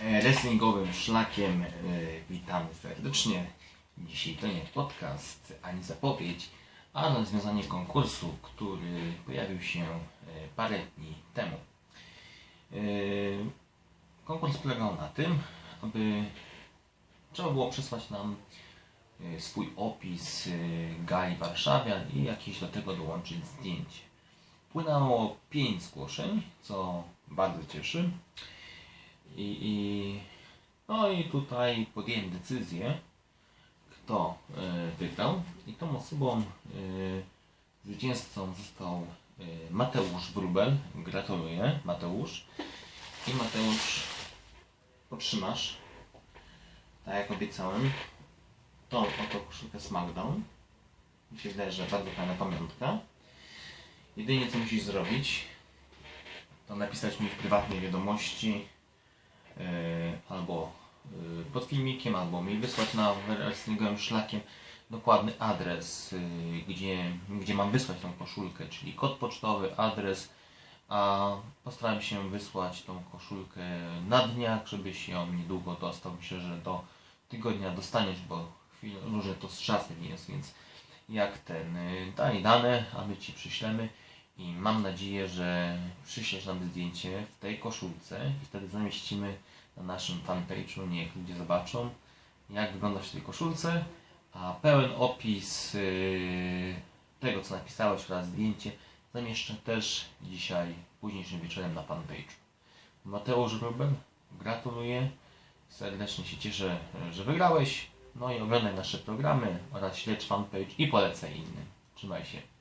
e, wrestlingowym szlakiem. e, Witamy serdecznie. Dzisiaj to nie podcast ani zapowiedź, a rozwiązanie konkursu, który pojawił się e, parę dni temu. Konkurs polegał na tym, aby trzeba było przesłać nam swój opis gali Warszawian i jakieś do tego dołączyć zdjęcie. Płynęło 5 zgłoszeń, co bardzo cieszy. I, i, no i tutaj podjąłem decyzję, kto e, wygrał. I tą osobą, e, zwycięzcą został e, Mateusz Wrubel. Gratuluję, Mateusz. I Mateusz, otrzymasz, tak jak obiecałem, tą oto koszulkę SmackDown. Mi się wydaje, że bardzo fajna pamiątka. Jedynie co musisz zrobić, to napisać mi w prywatnej wiadomości albo yy, pod filmikiem, albo mi wysłać na wrestlingowym szlakiem dokładny adres, yy, gdzie, gdzie mam wysłać tą koszulkę, czyli kod pocztowy, adres, a postaram się wysłać tą koszulkę na dniach, żebyś ją niedługo dostał. Myślę, że do tygodnia dostaniesz, bo chwilę, różnie to z czasem jest, więc jak ten, daj dane, a my Ci przyślemy i mam nadzieję, że przyślesz nam zdjęcie w tej koszulce i wtedy zamieścimy na naszym fanpage'u, niech ludzie zobaczą jak wyglądasz w tej koszulce, a pełen opis y, tego co napisałeś oraz zdjęcie zamieszczę też dzisiaj późniejszym wieczorem na fanpage'u. Mateusz Ruben, gratuluję, serdecznie się cieszę, że wygrałeś. No i oglądaj nasze programy oraz śledź fanpage i polecaj innym. Trzymaj się.